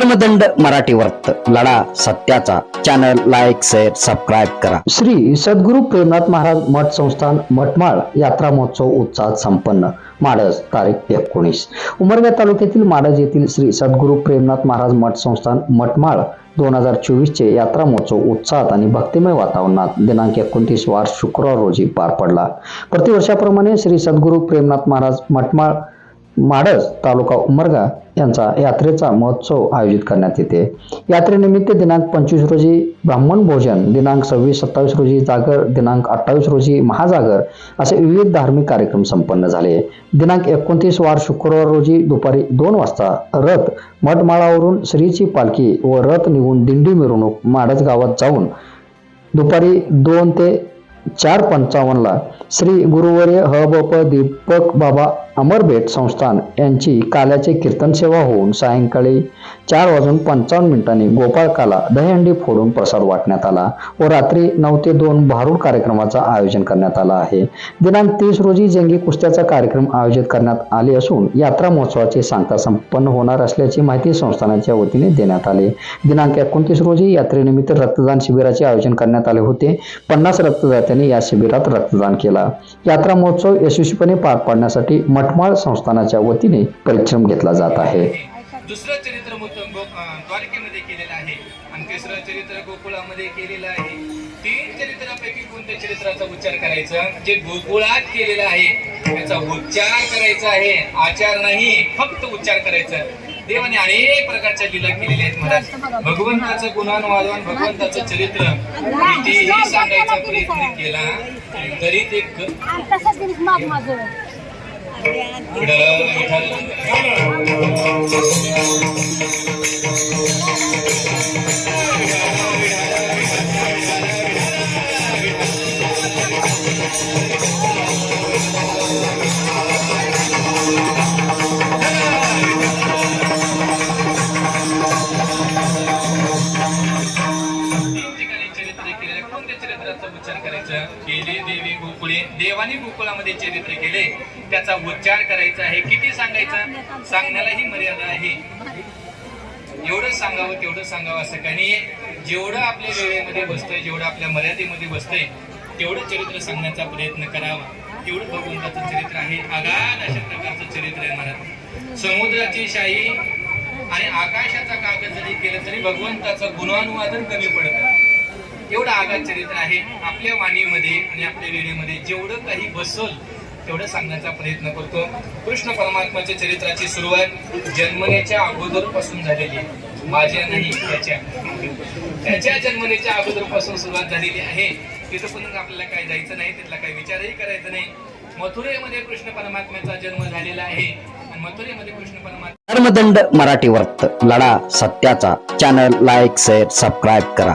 धर्मदंड मराठी वर्त लढा सत्याचा. चॅनल लाईक शेअर सबस्क्राईब करा. श्री सद्गुरु प्रेमनाथ महाराज मठ संस्थान मठमाळ यात्रा महोत्सव उत्साहात संपन्न. माडज तारीख एकोणीस. उमरगा तालुक्यातील माडज येथील श्री सद्गुरु प्रेमनाथ महाराज मठ संस्थान मठमाळ दोन हजार चोवीसचे यात्रा महोत्सव उत्साहात आणि भक्तिमय वातावरणात दिनांक एकोणतीस वार शुक्रवार रोजी पार पडला. प्रतिवर्षाप्रमाणे श्री सद्गुरु प्रेमनाथ महाराज मठमाळ माडज तालुका उमरगा यांचा यात्रेचा महोत्सव आयोजित करण्यात येते. यात्रेनिमित्त दिनांक पंचवीस रोजी ब्राह्मण भोजन दिनांक सव्वीस सत्तावीस रोजी जागर दिनांक अठ्ठावीस रोजी महाजागर असे विविध धार्मिक कार्यक्रम संपन्न झाले. दिनांक एकोणतीस वार शुक्रवार रोजी दुपारी दोन वाजता रथ मठमाळावरून श्रीची पालखी व रथ निघून दिंडी मिरवणूक माडज गावात जाऊन दुपारी दोन ते चार पंचावन्नला श्री गुरुवर्य ह ब प दीपक बाबा अमरबेट संस्थान यांची काल्याचे कीर्तन सेवा होऊन सायंकाळी चार वाजून पंचावन्न मिनिटांनी गोपाळकाला दहीहंडी फोडून प्रसाद वाटण्यात आला व रात्री नऊ ते दोन भारूड कार्यक्रमाचं आयोजन करण्यात आलं आहे. दिनांक तीस रोजी जंगी कुस्त्याचा कार्यक्रम आयोजित करण्यात आले असून यात्रा महोत्सवाची सांगता संपन्न होणार असल्याची माहिती संस्थानाच्या वतीने देण्यात आली. दिनांक एकोणतीस रोजी यात्रेनिमित्त रक्तदान शिबिराचे आयोजन करण्यात आले होते. पन्नास रक्तदात्यांनी या शिबिरात रक्तदान केला. यात्रा महोत्सव यशस्वीपणे पार पाडण्यासाठी मठ मठमाळ संस्थानाच्या वतीने परिश्रम घेतला जात आहे. दुसरं चरित्र द्वारकेमध्ये केलेलं आहे आणि तिसरं चरित्र गोकुळामध्ये केलेलं आहे. तीन चरित्रापैकी कोणत्या चरित्राचा उच्चार करायचा? जे गोकुळात केलेलं आहे त्याचा उच्चार करायचा आहे. आचार नाही फक्त उच्चार करायचा. देवाने अनेक प्रकारच्या लीला केलेल्या आहेत महाराज. भगवंताचं गुणानुवादन भगवंताचं चरित्र. कितीही सांगायचा प्रयत्न केला तरी ते Thank you. उच्चार करायचं. केले देवी गोकुळे देवाने गोकुळामध्ये चरित्र केले. त्याचा उच्चार करायचा आहे. किती सांगायचा? सांगण्यालाही मर्यादा आहे. एवढं सांगावं तेवढं सांगावं असं काही जेवढं आपल्या वेळेमध्ये बसतंय जेवढं आपल्या मर्यादेमध्ये बसतंय तेवढं चरित्र सांगण्याचा प्रयत्न करावा. तेवढं भगवंताचं चरित्र आहे. आगाध अशा प्रकारचं चरित्र आहे महाराज. समुद्राची शाही आणि आकाशाचा कागद जरी केलं तरी भगवंताचं गुणानुवादन कमी पडतं. एवढं आगात चरित्र आहे. आपल्या वाणीमध्ये आणि आपल्या वेळेमध्ये जेवढं काही बसल तेवढं सांगण्याचा प्रयत्न करतो. कृष्ण परमात्माच्या चरित्राची सुरुवात जन्मनेच्या अगोदरपासून झालेली आहे. माझ्या नाही त्याच्या. त्याच्या जन्मनेच्या अगोदरपासून सुरुवात झालेली आहे. तिथं पण आपल्याला काय जायचं नाही तिथला काही विचारही करायचा नाही. मथुरेमध्ये कृष्ण परमात्म्याचा जन्म झालेला आहे. आणि मथुरेमध्ये कृष्ण परमात्मा धर्मदंड मराठी वर्त लढा सत्याचा. चॅनल लाईक शेअर सबस्क्राईब करा.